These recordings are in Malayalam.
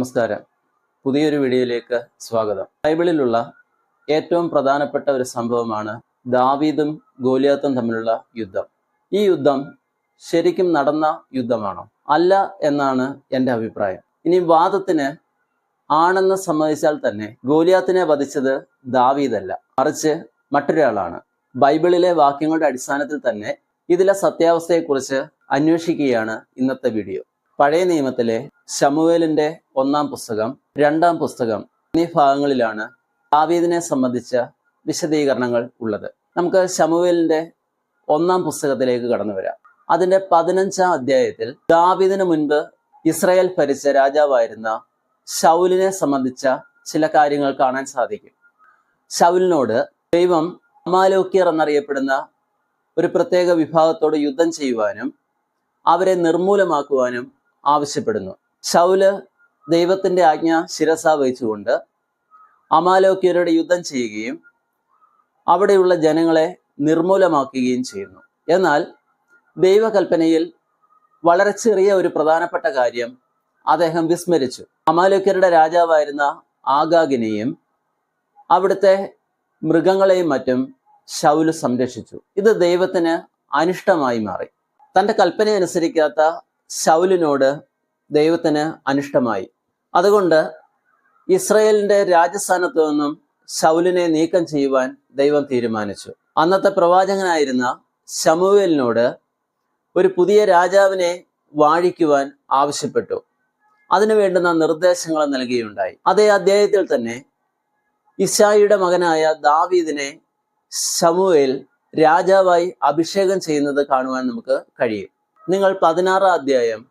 നമസ്കാരം. പുതിയൊരു വീഡിയോയിലേക്ക് സ്വാഗതം. ബൈബിളിലുള്ള ഏറ്റവും പ്രധാനപ്പെട്ട ഒരു സംഭവമാണ് ദാവീദും ഗോലിയാത്തും തമ്മിലുള്ള യുദ്ധം. ഈ യുദ്ധം ശരിക്കും നടന്ന യുദ്ധമാണോ? അല്ല എന്നാണ് എന്റെ അഭിപ്രായം. ഇനി വാദത്തിന് ആണെന്ന് സമ്മതിച്ചാൽ തന്നെ ഗോലിയാത്തിനെ വധിച്ചത് ദാവീദല്ല. മറിച്ച് മറ്റൊരാളാണ്. ബൈബിളിലെ വാക്യങ്ങളുടെ അടിസ്ഥാനത്തിൽ തന്നെ ഇതിലെ സത്യാവസ്ഥയെക്കുറിച്ച് അന്വേഷിക്കുകയാണ് ഇന്നത്തെ വീഡിയോ. പഴയ നിയമത്തിലെ ശമുവേലിന്റെ ഒന്നാം പുസ്തകം രണ്ടാം പുസ്തകം എന്നീ ഭാഗങ്ങളിലാണ് ദാവീദിനെ സംബന്ധിച്ച വിശദീകരണങ്ങൾ ഉള്ളത്. നമുക്ക് ശമുവേലിന്റെ ഒന്നാം പുസ്തകത്തിലേക്ക് കടന്നു വരാം. അതിന്റെ പതിനഞ്ചാം അധ്യായത്തിൽ ദാവീദിന് മുൻപ് ഇസ്രായേൽ ഭരിച്ച രാജാവായിരുന്ന ഷൗലിനെ സംബന്ധിച്ച ചില കാര്യങ്ങൾ കാണാൻ സാധിക്കും. ഷൗലിനോട് ദൈവം അമാലോക്കിയർ എന്നറിയപ്പെടുന്ന ഒരു പ്രത്യേക വിഭാഗത്തോട് യുദ്ധം ചെയ്യുവാനും അവരെ നിർമൂലമാക്കുവാനും ആവശ്യപ്പെടുന്നു. ശൗൽ ദൈവത്തിന്റെ ആജ്ഞ ശിരസ വഹിച്ചുകൊണ്ട് അമാലോക്കിയരുടെ യുദ്ധം ചെയ്യുകയും അവിടെയുള്ള ജനങ്ങളെ നിർമൂലമാക്കുകയും ചെയ്യുന്നു. എന്നാൽ ദൈവകൽപ്പനയിൽ വളരെ ചെറിയ ഒരു പ്രധാനപ്പെട്ട കാര്യം അദ്ദേഹം വിസ്മരിച്ചു. അമാലോക്യരുടെ രാജാവായിരുന്ന ആഗാഗിനെയും അവിടുത്തെ മൃഗങ്ങളെയും മറ്റും ശൗൽ സംരക്ഷിച്ചു. ഇത് ദൈവത്തിന് അനിഷ്ടമായി മാറി. തന്റെ കൽപ്പന അനുസരിക്കാത്ത ശൗലിനോട് ദൈവത്തിന് അനിഷ്ടമായി. അതുകൊണ്ട് ഇസ്രയേലിന്റെ രാജസ്ഥാനത്ത് നിന്നും ശൗലിനെ നീക്കം ചെയ്യുവാൻ ദൈവം തീരുമാനിച്ചു. അന്നത്തെ പ്രവാചകനായിരുന്ന ശമുവേലിനോട് ഒരു പുതിയ രാജാവിനെ വാഴിക്കുവാൻ ആവശ്യപ്പെട്ടു. അതിനു വേണ്ടുന്ന നിർദ്ദേശങ്ങൾ നൽകിയുണ്ടായി. അതേ അദ്ദേഹത്തിൽ തന്നെ ഇഷായിയുടെ മകനായ ദാവീദിനെ ശമുവേൽ രാജാവായി അഭിഷേകം ചെയ്യുന്നത് കാണുവാൻ നമുക്ക് കഴിയും. നിങ്ങൾ പതിനാറാം അധ്യായം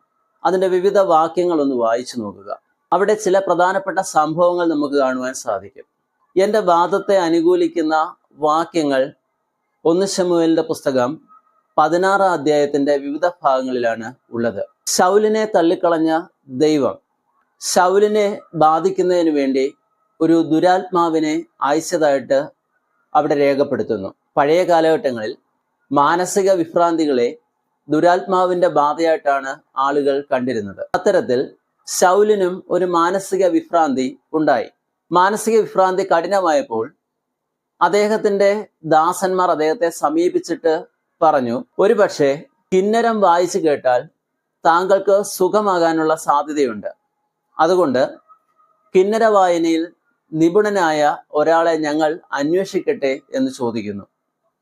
അതിന്റെ വിവിധ വാക്യങ്ങൾ ഒന്ന് വായിച്ചു നോക്കുക. അവിടെ ചില പ്രധാനപ്പെട്ട സംഭവങ്ങൾ നമുക്ക് കാണുവാൻ സാധിക്കും. എന്റെ വാദത്തെ അനുകൂലിക്കുന്ന വാക്യങ്ങൾ ഒന്ന് ശമുവലിന്റെ പുസ്തകം പതിനാറാം അധ്യായത്തിന്റെ വിവിധ ഭാഗങ്ങളിലാണ് ഉള്ളത്. ശൗലിനെ തള്ളിക്കളഞ്ഞ ദൈവം ശൗലിനെ ബാധിക്കുന്നതിന് വേണ്ടി ഒരു ദുരാത്മാവിനെ അയച്ചതായിട്ട് അവിടെ രേഖപ്പെടുത്തുന്നു. പഴയ കാലഘട്ടങ്ങളിൽ മാനസിക വിഭ്രാന്തികളെ ദുരാത്മാവിന്റെ ബാധയായിട്ടാണ് ആളുകൾ കണ്ടിരുന്നത്. അത്തരത്തിൽ ശൗലിനും ഒരു മാനസിക വിഭ്രാന്തി ഉണ്ടായി. മാനസിക വിഭ്രാന്തി കഠിനമായപ്പോൾ അദ്ദേഹത്തിന്റെ ദാസന്മാർ അദ്ദേഹത്തെ സമീപിച്ചിട്ട് പറഞ്ഞു ഒരുപക്ഷെ കിന്നരം വായിച്ചു കേട്ടാൽ താങ്കൾക്ക് സുഖമാകാനുള്ള സാധ്യതയുണ്ട്. അതുകൊണ്ട് കിന്നര വായനയിൽ നിപുണനായ ഒരാളെ ഞങ്ങൾ അന്വേഷിക്കട്ടെ എന്ന് ചോദിക്കുന്നു.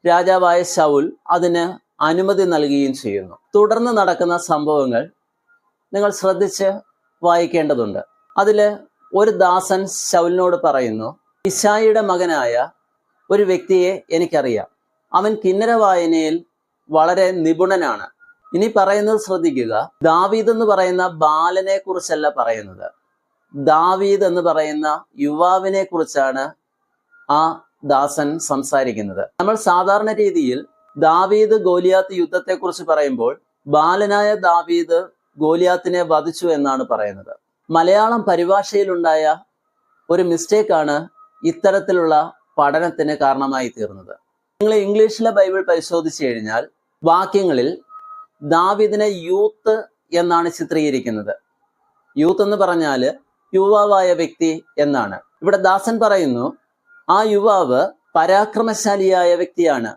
രാജാവായ ശൗൽ അതിന് അനുമതി നൽകുകയും ചെയ്യുന്നു. തുടർന്ന് നടക്കുന്ന സംഭവങ്ങൾ നിങ്ങൾ ശ്രദ്ധിച്ച് വായിക്കേണ്ടതുണ്ട്. അതിൽ ഒരു ദാസൻ ശൗലിനോട് പറയുന്നു ഇഷായിയുടെ മകനായ ഒരു വ്യക്തിയെ എനിക്കറിയാം. അവൻ കിന്നര വായനയിൽ വളരെ നിപുണനാണ്. ഇനി പറയുന്നത് ശ്രദ്ധിക്കുക ദാവീദ് എന്ന് പറയുന്ന ബാലനെ കുറിച്ചല്ല പറയുന്നത്. ദാവീദ് എന്ന് പറയുന്ന യുവാവിനെ കുറിച്ചാണ് ആ ദാസൻ സംസാരിക്കുന്നത്. നമ്മൾ സാധാരണ രീതിയിൽ ദാവീദ് ഗോലിയാത്ത് യുദ്ധത്തെ കുറിച്ച് പറയുമ്പോൾ ബാലനായ ദാവീദ് ഗോലിയാത്തിനെ വധിച്ചു എന്നാണ് പറയുന്നത്. മലയാളം പരിഭാഷയിലുണ്ടായ ഒരു മിസ്റ്റേക്കാണ് ഇത്തരത്തിലുള്ള പഠനത്തിന് കാരണമായി തീർന്നത്. നിങ്ങൾ ഇംഗ്ലീഷിലെ ബൈബിൾ പരിശോധിച്ചു കഴിഞ്ഞാൽ വാക്യങ്ങളിൽ ദാവിദിനെ യൂത്ത് എന്നാണ് ചിത്രീകരിക്കുന്നത്. യൂത്ത് എന്ന് പറഞ്ഞാൽ യുവാവായ വ്യക്തി എന്നാണ്. ഇവിടെ ദാസൻ പറയുന്നു ആ യുവാവ് പരാക്രമശാലിയായ വ്യക്തിയാണ്.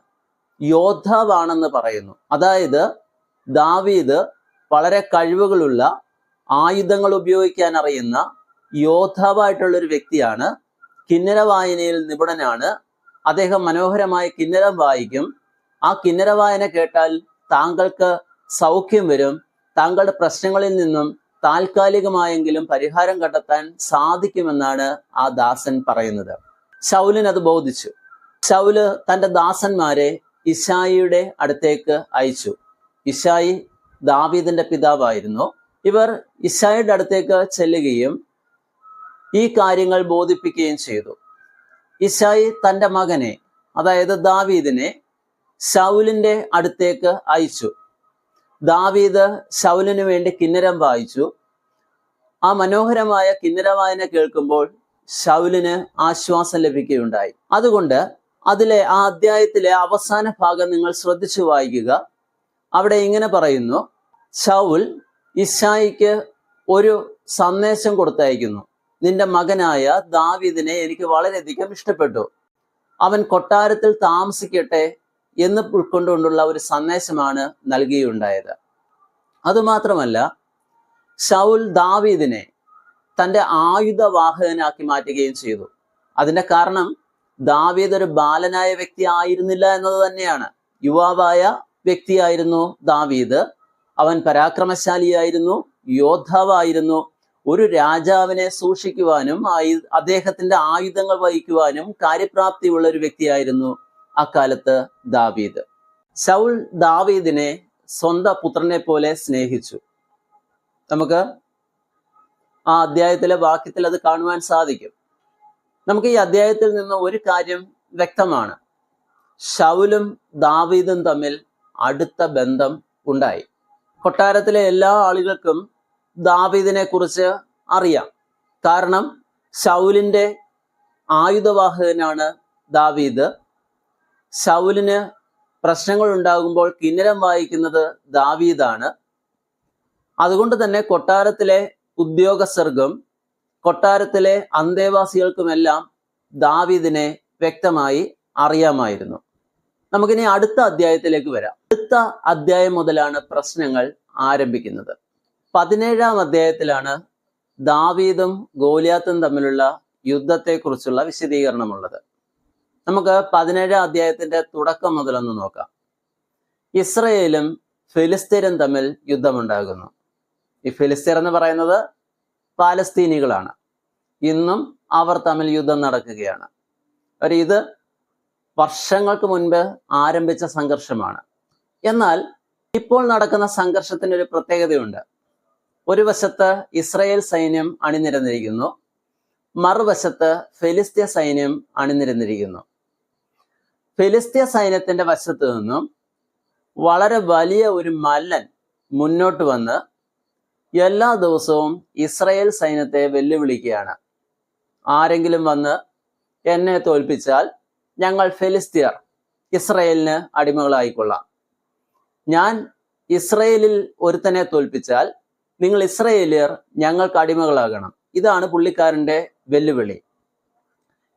യോദ്ധാവാണെന്ന് പറയുന്നു. അതായത് ദാവീദ് വളരെ കഴിവുകളുള്ള ആയുധങ്ങൾ ഉപയോഗിക്കാൻ അറിയുന്ന യോദ്ധാവായിട്ടുള്ള ഒരു വ്യക്തിയാണ്. കിന്നര വായനയിൽ നിപുണനാണ്. അദ്ദേഹം മനോഹരമായ കിന്നരം വായിക്കും. ആ കിന്നര വായന കേട്ടാൽ താങ്കൾക്ക് സൗഖ്യം വരും. താങ്കളുടെ പ്രശ്നങ്ങളിൽ നിന്നും താൽക്കാലികമായെങ്കിലും പരിഹാരം കണ്ടെത്താൻ സാധിക്കുമെന്നാണ് ആ ദാസൻ പറയുന്നത്. ശൗലിന് അത് ബോധിച്ചു. ശൗൽ തന്റെ ദാസന്മാരെ ഇഷായിയുടെ അടുത്തേക്ക് അയച്ചു. ഇഷായി ദാവീദിന്റെ പിതാവായിരുന്നു. ഇവർ ഇഷായിയുടെ അടുത്തേക്ക് ചെല്ലുകയും ഈ കാര്യങ്ങൾ ബോധിപ്പിക്കുകയും ചെയ്തു. ഇഷായി തന്റെ മകനെ അതായത് ദാവീദിനെ ശൗലിന്റെ അടുത്തേക്ക് അയച്ചു. ദാവീദ് ശൗലിന് വേണ്ടി കിന്നരം വായിച്ചു. ആ മനോഹരമായ കിന്നര വായന കേൾക്കുമ്പോൾ ശൗലിന് ആശ്വാസം ലഭിക്കുകയുണ്ടായി. അതുകൊണ്ട് അതിലെ ആ അധ്യായത്തിലെ അവസാന ഭാഗം നിങ്ങൾ ശ്രദ്ധിച്ചു വായിക്കുക. അവിടെ ഇങ്ങനെ പറയുന്നു ശൗൽ ഇഷായിക്ക് ഒരു സന്ദേശം കൊടുത്തയക്കുന്നു. നിന്റെ മകനായ ദാവീദിനെ എനിക്ക് വളരെയധികം ഇഷ്ടപ്പെട്ടു. അവൻ കൊട്ടാരത്തിൽ താമസിക്കട്ടെ എന്ന് ഉൾക്കൊണ്ടുകൊണ്ടുള്ള ഒരു സന്ദേശമാണ് നൽകിയുണ്ടായത്. അതുമാത്രമല്ല ഷൗൽ ദാവീദിനെ തന്റെ ആയുധവാഹകനാക്കി മാറ്റുകയും ചെയ്തു. അതിന്റെ കാരണം ദാവീദ് ഒരു ബാലനായ വ്യക്തി ആയിരുന്നില്ല എന്നത് തന്നെയാണ്. യുവാവായ വ്യക്തിയായിരുന്നു ദാവീദ്. അവൻ പരാക്രമശാലിയായിരുന്നു യോദ്ധാവായിരുന്നു. ഒരു രാജാവിനെ സൂക്ഷിക്കുവാനും ആയു- അദ്ദേഹത്തിന്റെ ആയുധങ്ങൾ വഹിക്കുവാനും കാര്യപ്രാപ്തിയുള്ള ഒരു വ്യക്തിയായിരുന്നു അക്കാലത്ത് ദാവീദ്. ശൗൽ ദാവീദിനെ സ്വന്തം പുത്രനെ പോലെ സ്നേഹിച്ചു. നമുക്ക് ആ അധ്യായത്തിലെ വാക്യത്തിൽ അത് കാണുവാൻ സാധിക്കും. നമുക്ക് ഈ അധ്യായത്തിൽ നിന്ന് ഒരു കാര്യം വ്യക്തമാണ്. ഷൗലും ദാവീദും തമ്മിൽ അടുത്ത ബന്ധം ഉണ്ടായി. കൊട്ടാരത്തിലെ എല്ലാ ആളുകൾക്കും ദാവീദിനെ കുറിച്ച് അറിയാം. കാരണം ഷൗലിന്റെ ആയുധവാഹകനാണ് ദാവീദ്. ഷൗലിന് പ്രശ്നങ്ങൾ ഉണ്ടാകുമ്പോൾ കിന്നരം വായിക്കുന്നത് ദാവീദാണ്. അതുകൊണ്ട് തന്നെ കൊട്ടാരത്തിലെ ഉദ്യോഗസ്ഥർക്കും കൊട്ടാരത്തിലെ അന്തേവാസികൾക്കുമെല്ലാം ദാവീദിനെ വ്യക്തമായി അറിയാമായിരുന്നു. നമുക്കിനി അടുത്ത അധ്യായത്തിലേക്ക് വരാം. അടുത്ത അധ്യായം മുതലാണ് പ്രശ്നങ്ങൾ ആരംഭിക്കുന്നത്. പതിനേഴാം അധ്യായത്തിലാണ് ദാവീദും ഗോലിയാത്തും തമ്മിലുള്ള യുദ്ധത്തെക്കുറിച്ചുള്ള വിശദീകരണമുള്ളത്. നമുക്ക് പതിനേഴാം അധ്യായത്തിന്റെ തുടക്കം മുതലൊന്ന് നോക്കാം. ഇസ്രയേലും ഫിലിസ്തീനും തമ്മിൽ യുദ്ധമുണ്ടാകുന്നു. ഈ ഫിലിസ്തീർ എന്ന് പറയുന്നത് പാലസ്തീനികളാണ്. ഇന്നും അവർ തമ്മിൽ യുദ്ധം നടക്കുകയാണ്. ഒരു ഇത് വർഷങ്ങൾക്ക് മുൻപ് ആരംഭിച്ച സംഘർഷമാണ്. എന്നാൽ ഇപ്പോൾ നടക്കുന്ന സംഘർഷത്തിന് ഒരു പ്രത്യേകതയുണ്ട്. ഒരു വശത്ത് ഇസ്രയേൽ സൈന്യം അണിനിരന്നിരിക്കുന്നു മറുവശത്ത് ഫെലിസ്തീയ സൈന്യം അണിനിരന്നിരിക്കുന്നു. ഫെലിസ്തീയ സൈന്യത്തിന്റെ വശത്തു നിന്നും വളരെ വലിയ ഒരു മല്ലൻ മുന്നോട്ട് വന്ന് എല്ലാ ദിവസവും ഇസ്രയേൽ സൈന്യത്തെ വെല്ലുവിളിക്കുകയാണ്. ആരെങ്കിലും വന്ന് എന്നെ തോൽപ്പിച്ചാൽ ഞങ്ങൾ ഫെലിസ്തീർ ഇസ്രയേലിന് അടിമകളായിക്കൊള്ളാം. ഞാൻ ഇസ്രയേലിൽ ഒരുത്തനെ തോൽപ്പിച്ചാൽ നിങ്ങൾ ഇസ്രയേലിയർ ഞങ്ങൾക്ക് അടിമകളാകണം. ഇതാണ് പുള്ളിക്കാരന്റെ വെല്ലുവിളി.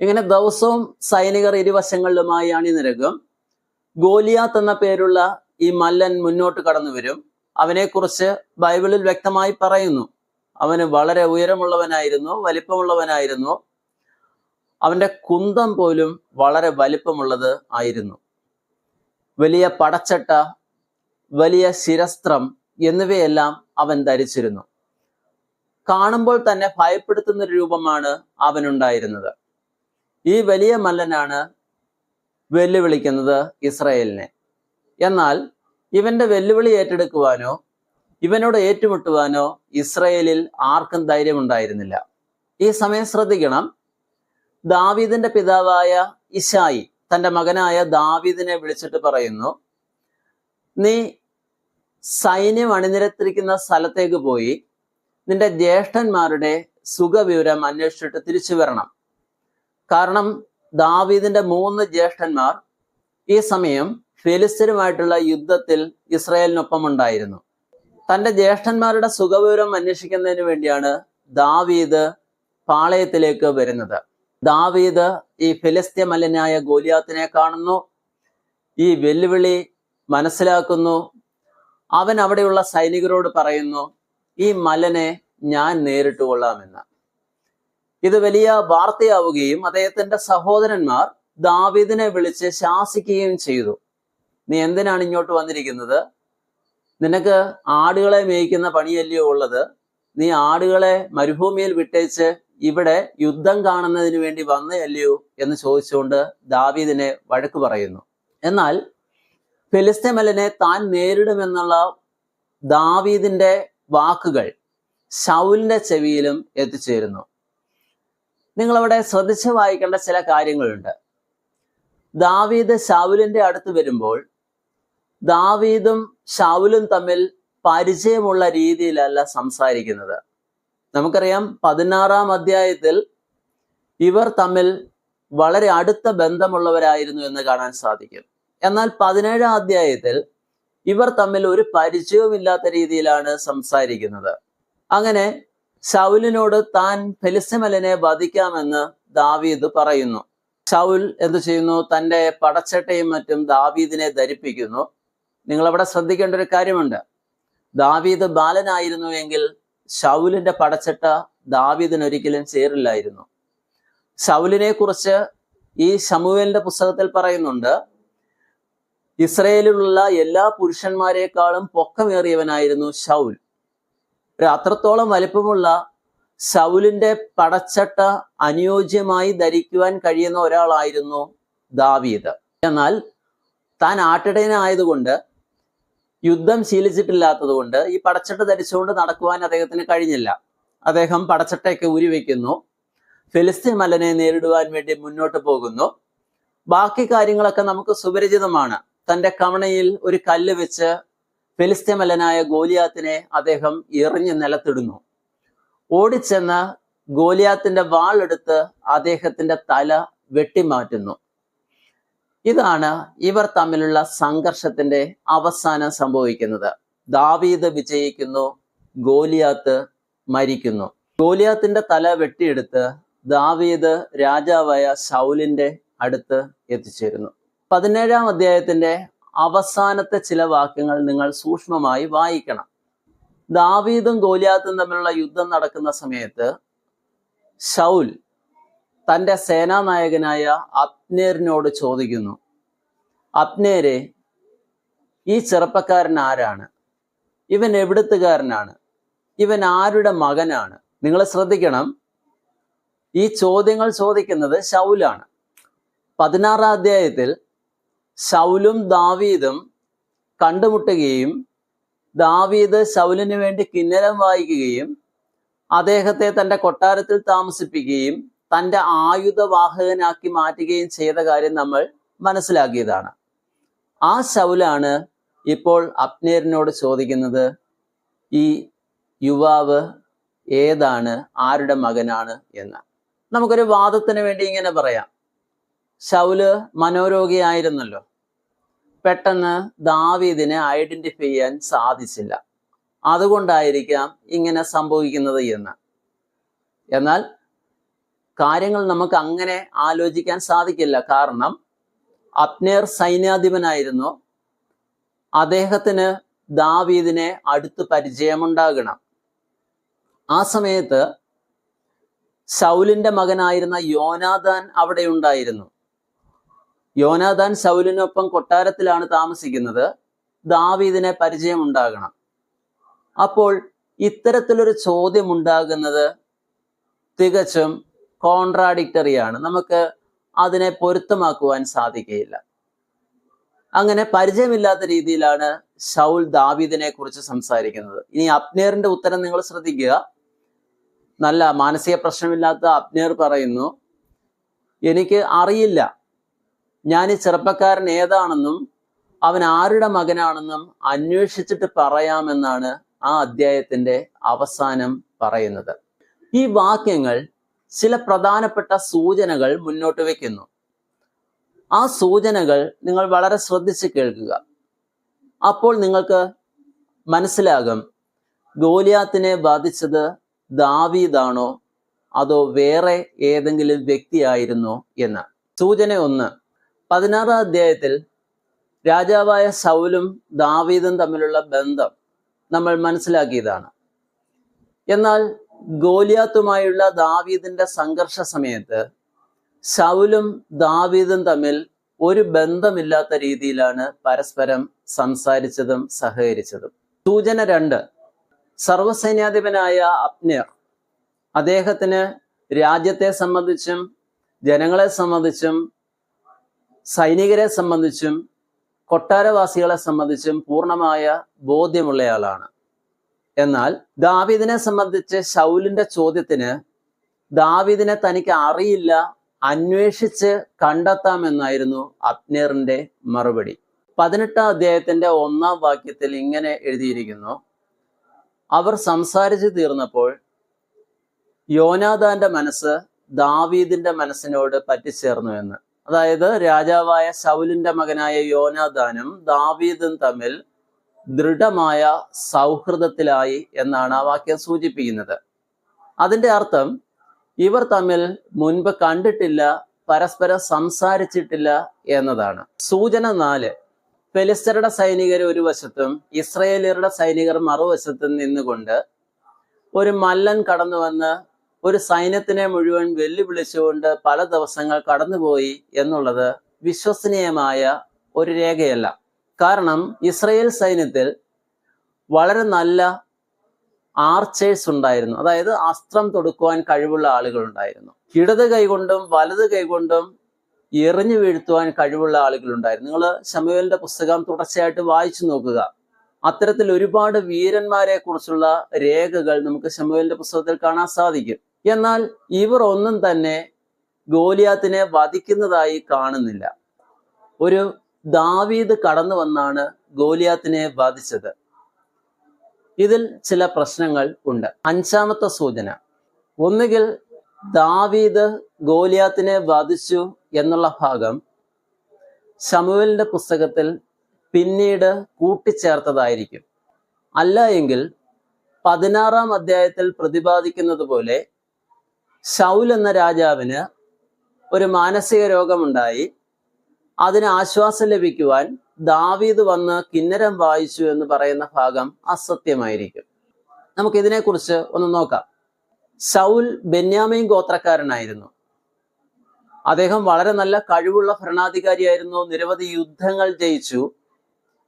ഇങ്ങനെ ദിവസവും സൈനികർ ഇരുവശങ്ങളിലുമായി അണിനിരക്കും. ഗോലിയാത്ത് എന്ന പേരുള്ള ഈ മല്ലൻ മുന്നോട്ട് കടന്നു വരും അവനെക്കുറിച്ച് ബൈബിളിൽ വ്യക്തമായി പറയുന്നു. അവന് വളരെ ഉയരമുള്ളവനായിരുന്നു വലിപ്പമുള്ളവനായിരുന്നു. അവന്റെ കുന്തം പോലും വളരെ വലിപ്പമുള്ളത് ആയിരുന്നു. വലിയ പടച്ചട്ട വലിയ ശിരസ്ത്രം എന്നിവയെല്ലാം അവൻ ധരിച്ചിരുന്നു. കാണുമ്പോൾ തന്നെ ഭയപ്പെടുത്തുന്ന രൂപമാണ് അവനുണ്ടായിരുന്നത്. ഈ വലിയ മല്ലനാണ് വെല്ലുവിളിക്കുന്നത് ഇസ്രയേലിനെ. എന്നാൽ ഇവന്റെ വെല്ലുവിളി ഏറ്റെടുക്കുവാനോ ഇവനോട് ഏറ്റുമുട്ടുവാനോ ഇസ്രയേലിൽ ആർക്കും ധൈര്യമുണ്ടായിരുന്നില്ല. ഈ സമയം ശ്രദ്ധിക്കണം. ദാവീദിന്റെ പിതാവായ ഇഷായി തന്റെ മകനായ ദാവീദിനെ വിളിച്ചിട്ട് പറയുന്നു നീ സൈന്യം അണിനിരത്തിരിക്കുന്ന സ്ഥലത്തേക്ക് പോയി നിന്റെ ജ്യേഷ്ഠന്മാരുടെ സുഖവിവരം അന്വേഷിച്ചിട്ട് തിരിച്ചു വരണം. കാരണം ദാവീദിന്റെ മൂന്ന് ജ്യേഷ്ഠന്മാർ ഈ സമയം ഫിലിസ്തീനുമായിട്ടുള്ള യുദ്ധത്തിൽ ഇസ്രായേലിനൊപ്പം ഉണ്ടായിരുന്നു തന്റെ ജ്യേഷ്ഠന്മാരുടെ സുഖവിവരം അന്വേഷിക്കുന്നതിന് വേണ്ടിയാണ് ദാവീദ് പാളയത്തിലേക്ക് വരുന്നത്. ദാവീദ് ഈ ഫിലിസ്തീൻ മലനായ ഗോലിയാത്തിനെ കാണുന്നു ഈ വെല്ലുവിളി മനസ്സിലാക്കുന്നു അവൻ അവിടെയുള്ള സൈനികരോട് പറയുന്നു ഈ മലനെ ഞാൻ നേരിട്ട് കൊള്ളാമെന്ന്. ഇത് വലിയ വാർത്തയാവുകയും അദ്ദേഹത്തിന്റെ സഹോദരന്മാർ ദാവീദിനെ വിളിച്ച് ശാസിക്കുകയും ചെയ്തു. നീ എന്തിനാണ് ഇങ്ങോട്ട് വന്നിരിക്കുന്നത്? നിനക്ക് ആടുകളെ മേയ്ക്കുന്ന പണിയല്ലയോ ഉള്ളത്? നീ ആടുകളെ മരുഭൂമിയിൽ വിട്ടേച്ച് ഇവിടെ യുദ്ധം കാണുന്നതിന് വേണ്ടി വന്നയല്ലയോ എന്ന് ചോദിച്ചുകൊണ്ട് ദാവീദിനെ വഴക്ക് പറയുന്നു. എന്നാൽ ഫിലിസ്തീമലനെ താൻ നേരിടുമെന്നുള്ള ദാവീദിന്റെ വാക്കുകൾ ഷൗലിന്റെ ചെവിയിലും എത്തിച്ചേരുന്നു. നിങ്ങളവിടെ ശ്രദ്ധിച്ച് വായിക്കേണ്ട ചില കാര്യങ്ങളുണ്ട്. ദാവീദ് ഷൗലിന്റെ അടുത്ത് വരുമ്പോൾ ദാവീദും ഷൗലും തമ്മിൽ പരിചയമുള്ള രീതിയിലല്ല സംസാരിക്കുന്നത്. നമുക്കറിയാം പതിനാറാം അധ്യായത്തിൽ ഇവർ തമ്മിൽ വളരെ അടുത്ത ബന്ധമുള്ളവരായിരുന്നു എന്ന് കാണാൻ സാധിക്കും. എന്നാൽ പതിനേഴാം അധ്യായത്തിൽ ഇവർ തമ്മിൽ ഒരു പരിചയവുമില്ലാത്ത രീതിയിലാണ് സംസാരിക്കുന്നത്. അങ്ങനെ ഷൗലിനോട് താൻ ഫെലിസമലിനെ വധിക്കാമെന്ന് ദാവീദ് പറയുന്നു. ഷൗൽ എന്തു ചെയ്യുന്നു? തന്റെ പടച്ചട്ടയും മറ്റും ദാവീദിനെ ധരിപ്പിക്കുന്നു. നിങ്ങൾ അവിടെ ശ്രദ്ധിക്കേണ്ട ഒരു കാര്യമുണ്ട്. ദാവീദ് ബാലനായിരുന്നു എങ്കിൽ ശൗലിന്റെ പടച്ചട്ട ദാവീദിന് ഒരിക്കലും ചേരില്ലായിരുന്നു. ശൗലിനെ കുറിച്ച് ഈ ശമുവേലിന്റെ പുസ്തകത്തിൽ പറയുന്നുണ്ട് ഇസ്രയേലിലുള്ള എല്ലാ പുരുഷന്മാരെക്കാളും പൊക്കമേറിയവനായിരുന്നു ഷൗൽ ഒരു അത്രത്തോളം വലിപ്പമുള്ള ശൗലിന്റെ പടച്ചട്ട അനുയോജ്യമായി ധരിക്കുവാൻ കഴിയുന്ന ഒരാളായിരുന്നു ദാവീദ്. എന്നാൽ താൻ ആട്ടിടയനായതുകൊണ്ട് യുദ്ധം ശീലിച്ചിട്ടില്ലാത്തതുകൊണ്ട് ഈ പടച്ചട്ട ധരിച്ചുകൊണ്ട് നടക്കുവാൻ അദ്ദേഹത്തിന് കഴിഞ്ഞില്ല. അദ്ദേഹം പടച്ചട്ടയൊക്കെ ഉരിവെക്കുന്നു ഫിലിസ്തീൻ മലനെ നേരിടുവാൻ വേണ്ടി മുന്നോട്ട് പോകുന്നു. ബാക്കി കാര്യങ്ങളൊക്കെ നമുക്ക് സുപരിചിതമാണ്. തന്റെ കവണയിൽ ഒരു കല്ല് വെച്ച് ഫിലിസ്തീൻ മലനായ ഗോലിയാത്തിനെ അദ്ദേഹം എറിഞ്ഞ് നിലത്തിടുന്നു. ഓടിച്ചെന്ന് ഗോലിയാത്തിന്റെ വാളെടുത്ത് അദ്ദേഹത്തിന്റെ തല വെട്ടിമാറ്റുന്നു. ഇതാണ് ഇവർ തമ്മിലുള്ള സംഘർഷത്തിന്റെ അവസാനം സംഭവിക്കുന്നത്. ദാവീദ് വിജയിക്കുന്നു ഗോലിയാത്ത് മരിക്കുന്നു. ഗോലിയാത്തിന്റെ തല വെട്ടിയെടുത്ത് ദാവീദ് രാജാവായ ശൗലിന്റെ അടുത്ത് എത്തിച്ചേരുന്നു. പതിനേഴാം അധ്യായത്തിന്റെ അവസാനത്തെ ചില വാക്യങ്ങൾ നിങ്ങൾ സൂക്ഷ്മമായി വായിക്കണം. ദാവീദും ഗോലിയാത്തും തമ്മിലുള്ള യുദ്ധം നടക്കുന്ന സമയത്ത് ശൗൽ തന്റെ സേനാനായകനായ അപ്നേറിനോട് ചോദിക്കുന്നു അപ്നേരെ ഈ ചെറുപ്പക്കാരൻ ആരാണ്? ഇവൻ എവിടുത്തുകാരനാണ്? ഇവൻ ആരുടെ മകനാണ്? നിങ്ങൾ ശ്രദ്ധിക്കണം. ഈ ചോദ്യങ്ങൾ ചോദിക്കുന്നത് ശൗലാണ്. പതിനാറാം അധ്യായത്തിൽ ശൗലും ദാവീദും കണ്ടുമുട്ടുകയും ദാവീദ് ശൗലിന് വേണ്ടി കിന്നരം വായിക്കുകയും അദ്ദേഹത്തെ തന്റെ കൊട്ടാരത്തിൽ താമസിപ്പിക്കുകയും തന്റെ ആയുധവാഹകനാക്കി മാറ്റുകയും ചെയ്ത കാര്യം നമ്മൾ മനസ്സിലാക്കിയതാണ്. ആ ശൗലാണ് ഇപ്പോൾ അപ്നേരിനോട് ചോദിക്കുന്നത് ഈ യുവാവ് ഏതാണ്? ആരുടെ മകനാണ്? എന്ന്. നമുക്കൊരു വാദത്തിന് വേണ്ടി ഇങ്ങനെ പറയാം. ശൗൽ മനോരോഗിയായിരുന്നല്ലോ. പെട്ടെന്ന് ദാവീദിനെ ഐഡന്റിഫൈ ചെയ്യാൻ സാധിച്ചില്ല. അതുകൊണ്ടായിരിക്കാം ഇങ്ങനെ സംഭവിക്കുന്നത് എന്ന്. എന്നാൽ കാര്യങ്ങൾ നമുക്ക് അങ്ങനെ ആലോചിക്കാൻ സാധിക്കില്ല. കാരണം അപ്നേർ സൈന്യാധിപനായിരുന്നു. അദ്ദേഹത്തിന് ദാവീദിനെ അടുത്ത് പരിചയമുണ്ടാകണം. ആ സമയത്ത് ശൗലിന്റെ മകനായിരുന്ന യോനാദാൻ അവിടെ ഉണ്ടായിരുന്നു. യോനാദാൻ ശൗലിനൊപ്പം കൊട്ടാരത്തിലാണ് താമസിക്കുന്നത്. ദാവീദിനെ പരിചയമുണ്ടാകണം. അപ്പോൾ ഇത്തരത്തിലൊരു ചോദ്യം ഉണ്ടാകുന്നത് തികച്ചും കോൺട്രാഡിക്ടറിയാണ് നമുക്ക് അതിനെ പൊരുത്തമാക്കുവാൻ സാധിക്കുകയില്ല. അങ്ങനെ പരിചയമില്ലാത്ത രീതിയിലാണ് ഷൗൽ ദാവീദിനെ കുറിച്ച് സംസാരിക്കുന്നത്. ഇനി അപ്നേറിന്റെ ഉത്തരം നിങ്ങൾ ശ്രദ്ധിക്കുക. നല്ല മാനസിക പ്രശ്നമില്ലാത്ത അപ്നേർ പറയുന്നു എനിക്ക് അറിയില്ല. ഞാൻ ഈ ചെറുപ്പക്കാരൻ ഏതാണെന്നും അവൻ ആരുടെ മകനാണെന്നും അന്വേഷിച്ചിട്ട് പറയാമെന്നാണ് ആ അധ്യായത്തിന്റെ അവസാനം പറയുന്നത്. ഈ വാക്യങ്ങൾ ചില പ്രധാനപ്പെട്ട സൂചനകൾ മുന്നോട്ട് വയ്ക്കുന്നു ആ സൂചനകൾ നിങ്ങൾ വളരെ ശ്രദ്ധിച്ച് കേൾക്കുക. അപ്പോൾ നിങ്ങൾക്ക് മനസ്സിലാകും ഗോലിയാത്തിനെ ബാധിച്ചത് ദാവീദാണോ അതോ വേറെ ഏതെങ്കിലും വ്യക്തിയായിരുന്നോ എന്ന്. സൂചന ഒന്ന് പതിനാറാം അധ്യായത്തിൽ രാജാവായ സൗലും ദാവീദും തമ്മിലുള്ള ബന്ധം നമ്മൾ മനസ്സിലാക്കിയതാണ്. എന്നാൽ ഗോലിയാത്തുമായുള്ള ദാവീദിന്റെ സംഘർഷ സമയത്ത് ശൗലും ദാവീദും തമ്മിൽ ഒരു ബന്ധമില്ലാത്ത രീതിയിലാണ് പരസ്പരം സംസാരിച്ചതും സഹകരിച്ചതും. സൂചന രണ്ട് സർവസൈന്യാധിപനായ അപ്നേർ അദ്ദേഹത്തിന് രാജ്യത്തെ സംബന്ധിച്ചും ജനങ്ങളെ സംബന്ധിച്ചും സൈനികരെ സംബന്ധിച്ചും കൊട്ടാരവാസികളെ സംബന്ധിച്ചും പൂർണമായ ബോധ്യമുള്ളയാളാണ്. എന്നാൽ ദാവീദിനെ സംബന്ധിച്ച് ശൗലിന്റെ ചോദ്യത്തിന് ദാവീദിനെ തനിക്ക് അറിയില്ല അന്വേഷിച്ച് കണ്ടെത്താമെന്നായിരുന്നു അപ്നേറിന്റെ മറുപടി. പതിനെട്ടാം അധ്യായത്തിന്റെ ഒന്നാം വാക്യത്തിൽ ഇങ്ങനെ എഴുതിയിരിക്കുന്നു അവർ സംസാരിച്ചു തീർന്നപ്പോൾ യോനാദാന്റെ മനസ്സ് ദാവീദിന്റെ മനസ്സിനോട് പറ്റിച്ചേർന്നു എന്ന്. അതായത് രാജാവായ ശൗലിന്റെ മകനായ യോനാദാനും ദാവീദും തമ്മിൽ ദൃഢമായ സൗഹൃദത്തിലായി എന്നാണ് ആ വാക്യം സൂചിപ്പിക്കുന്നത്. അതിന്റെ അർത്ഥം ഇവർ തമ്മിൽ മുൻപ് കണ്ടിട്ടില്ല പരസ്പരം സംസാരിച്ചിട്ടില്ല എന്നതാണ്. സൂചന നാല് ഫെലിസ്തരുടെ സൈനികർ ഒരു വശത്തും ഇസ്രയേലിയരുടെ സൈനികർ മറുവശത്തും നിന്നുകൊണ്ട് ഒരു മല്ലൻ കടന്നു വന്ന് ഒരു സൈന്യത്തിനെ മുഴുവൻ വെല്ലുവിളിച്ചുകൊണ്ട് പല ദിവസങ്ങൾ കടന്നുപോയി എന്നുള്ളത് വിശ്വസനീയമായ ഒരു രേഖയല്ല. കാരണം ഇസ്രയേൽ സൈന്യത്തിൽ വളരെ നല്ല ആർച്ചേഴ്സ് ഉണ്ടായിരുന്നു. അതായത് അസ്ത്രം തൊടുക്കുവാൻ കഴിവുള്ള ആളുകൾ ഉണ്ടായിരുന്നു ഇടത് കൈകൊണ്ടും വലത് കൈകൊണ്ടും എറിഞ്ഞു വീഴ്ത്തുവാൻ കഴിവുള്ള ആളുകൾ ഉണ്ടായിരുന്നു നിങ്ങൾ ശമുവേലിന്റെ പുസ്തകം തുടർച്ചയായിട്ട് വായിച്ചു നോക്കുക. അത്തരത്തിൽ ഒരുപാട് വീരന്മാരെ കുറിച്ചുള്ള രേഖകൾ നമുക്ക് ശമുവേലിന്റെ പുസ്തകത്തിൽ കാണാൻ സാധിക്കും. എന്നാൽ ഇവർ ഒന്നും തന്നെ ഗോലിയാത്തിനെ വധിക്കുന്നതായി കാണുന്നില്ല. ഒരു ദാവീദ് കടന്നു വന്നാണ് ഗോലിയാത്തിനെ ബാധിച്ചത്. ഇതിൽ ചില പ്രശ്നങ്ങൾ ഉണ്ട്. അഞ്ചാമത്തെ സൂചന. ഒന്നുകിൽ ദാവീദ് ഗോലിയാത്തിനെ ബാധിച്ചു എന്നുള്ള ഭാഗം ശമുവലിന്റെ പുസ്തകത്തിൽ പിന്നീട് കൂട്ടിച്ചേർത്തതായിരിക്കും. അല്ല എങ്കിൽ പതിനാറാം അധ്യായത്തിൽ പ്രതിപാദിക്കുന്നത് പോലെ ഷൗൽ എന്ന രാജാവിന് ഒരു മാനസിക രോഗമുണ്ടായി. അതിന് ആശ്വാസം ലഭിക്കുവാൻ ദാവീദ് വന്ന് കിന്നരം വായിച്ചു എന്ന് പറയുന്ന ഭാഗം അസത്യമായിരിക്കും. നമുക്ക് ഇതിനെക്കുറിച്ച് ഒന്ന് നോക്കാം. സൗൽ ബെന്യാമീൻ ഗോത്രക്കാരനായിരുന്നു. അദ്ദേഹം വളരെ നല്ല കഴിവുള്ള ഭരണാധികാരിയായിരുന്നു. നിരവധി യുദ്ധങ്ങൾ ജയിച്ചു.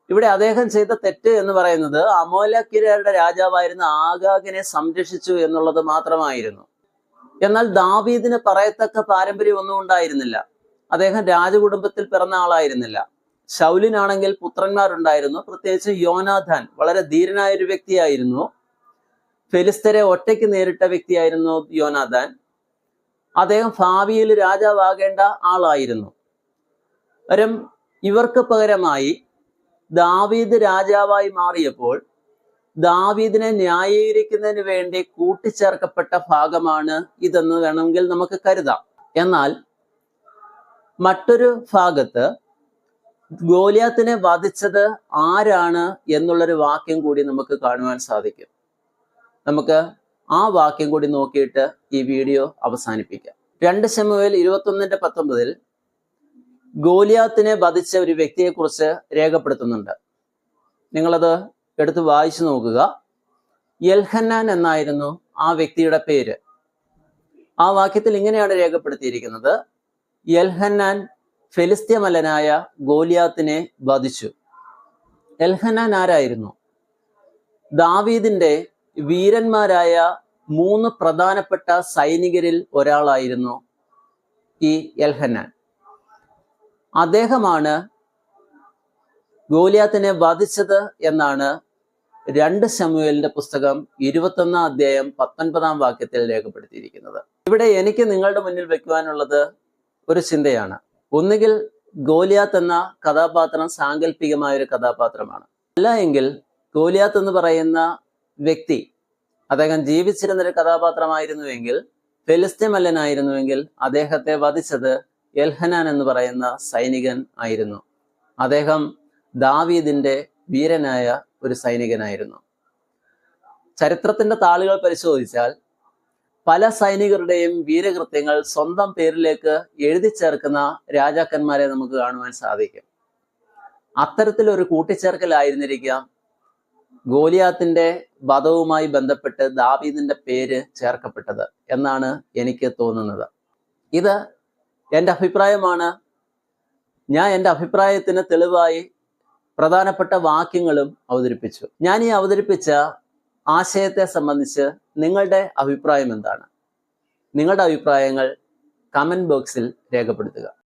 ഇവിടെ അദ്ദേഹം ചെയ്ത തെറ്റ് എന്ന് പറയുന്നത് അമോലക്കിരയുടെ രാജാവായിരുന്ന ആഗാഗിനെ സംരക്ഷിച്ചു എന്നുള്ളത് മാത്രമായിരുന്നു. എന്നാൽ ദാവീദിന് പറയത്തക്ക പാരമ്പര്യം ഒന്നും ഉണ്ടായിരുന്നില്ല. അദ്ദേഹം രാജകുടുംബത്തിൽ പിറന്ന ആളായിരുന്നില്ല. ശൗലിനാണെങ്കിൽ പുത്രന്മാരുണ്ടായിരുന്നു. പ്രത്യേകിച്ച് യോനാഥാൻ വളരെ ധീരനായ ഒരു വ്യക്തിയായിരുന്നു. ഫെലിസ്തരെ ഒറ്റയ്ക്ക് നേരിട്ട വ്യക്തിയായിരുന്നു യോനാഥാൻ. അദ്ദേഹം ഭാവിയിൽ രാജാവാകേണ്ട ആളായിരുന്നു. വരും ഇവർക്ക് പകരമായി ദാവീദ് രാജാവായി മാറിയപ്പോൾ ദാവീദിനെ ന്യായീകരിക്കുന്നതിന് വേണ്ടി കൂട്ടിച്ചേർക്കപ്പെട്ട ഭാഗമാണ് ഇതെന്ന് വേണമെങ്കിൽ നമുക്ക് കരുതാം. എന്നാൽ മറ്റൊരു ഭാഗത്ത് ഗോലിയാത്തിനെ വധിച്ചത് ആരാണ് എന്നുള്ളൊരു വാക്യം കൂടി നമുക്ക് കാണുവാൻ സാധിക്കും. നമുക്ക് ആ വാക്യം കൂടി നോക്കിയിട്ട് ഈ വീഡിയോ അവസാനിപ്പിക്കാം. രണ്ട് ശമുവേൽ ഇരുപത്തൊന്നിന്റെ പത്തൊമ്പതിൽ ഗോലിയാത്തിനെ വധിച്ച ഒരു വ്യക്തിയെ കുറിച്ച് രേഖപ്പെടുത്തുന്നുണ്ട്. നിങ്ങളത് എടുത്ത് വായിച്ചു നോക്കുക. യൽഹന്നാൻ എന്നായിരുന്നു ആ വ്യക്തിയുടെ പേര്. ആ വാക്യത്തിൽ ഇങ്ങനെയാണ് രേഖപ്പെടുത്തിയിരിക്കുന്നത്. യൽഹന്നാൻ ഫെലിസ്ത്യമലനായ ഗോലിയാത്തിനെ വധിച്ചു. എൽഹന്നാൻ ആരായിരുന്നു? ദാവീദിന്റെ വീരന്മാരായ മൂന്ന് പ്രധാനപ്പെട്ട സൈനികരിൽ ഒരാളായിരുന്നു ഈ എൽഹന്നാൻ അദ്ദേഹമാണ് ഗോലിയാത്തിനെ വധിച്ചത് എന്നാണ് രണ്ട് ശമുവേലിന്റെ പുസ്തകം ഇരുപത്തൊന്നാം അധ്യായം പത്തൊൻപതാം വാക്യത്തിൽ രേഖപ്പെടുത്തിയിരിക്കുന്നത്. ഇവിടെ എനിക്ക് നിങ്ങളുടെ മുന്നിൽ വെക്കുവാനുള്ളത് ഒരു ചിന്തയാണ്. ഒന്നുകിൽ ഗോലിയാത്ത് എന്ന കഥാപാത്രം സാങ്കല്പികമായ ഒരു കഥാപാത്രമാണ്. അല്ല എങ്കിൽ ഗോലിയാത്ത് എന്ന് പറയുന്ന വ്യക്തി അദ്ദേഹം ജീവിച്ചിരുന്ന ഒരു കഥാപാത്രമായിരുന്നുവെങ്കിൽ ഫെലിസ്തീമല്ലനായിരുന്നുവെങ്കിൽ അദ്ദേഹത്തെ വധിച്ചത് എൽഹനാൻ എന്ന് പറയുന്ന സൈനികൻ ആയിരുന്നു. അദ്ദേഹം ദാവീദിന്റെ വീരനായ ഒരു സൈനികനായിരുന്നു. ചരിത്രത്തിന്റെ താളുകൾ പരിശോധിച്ചാൽ പല സൈനികരുടെയും വീരകൃത്യങ്ങൾ സ്വന്തം പേരിലേക്ക് എഴുതി ചേർക്കുന്ന രാജാക്കന്മാരെ നമുക്ക് കാണുവാൻ സാധിക്കും. അത്തരത്തിലൊരു കൂട്ടിച്ചേർക്കലായിരുന്നിരിക്കാം. ഗോലിയാത്തിന്റെ വധവുമായി ബന്ധപ്പെട്ട് ദാവീദിന്റെ പേര് ചേർക്കപ്പെട്ടത് എന്നാണ് എനിക്ക് തോന്നുന്നത്. ഇത് എന്റെ അഭിപ്രായമാണ്. ഞാൻ എന്റെ അഭിപ്രായത്തിന് തെളിവായി പ്രധാനപ്പെട്ട വാക്യങ്ങളും അവതരിപ്പിച്ചു. ഞാൻ ഈ അവതരിപ്പിച്ച ആശയത്തെ സംബന്ധിച്ച് നിങ്ങളുടെ അഭിപ്രായം എന്താണ്? നിങ്ങളുടെ അഭിപ്രായങ്ങൾ കമന്റ് ബോക്സിൽ രേഖപ്പെടുത്തുക.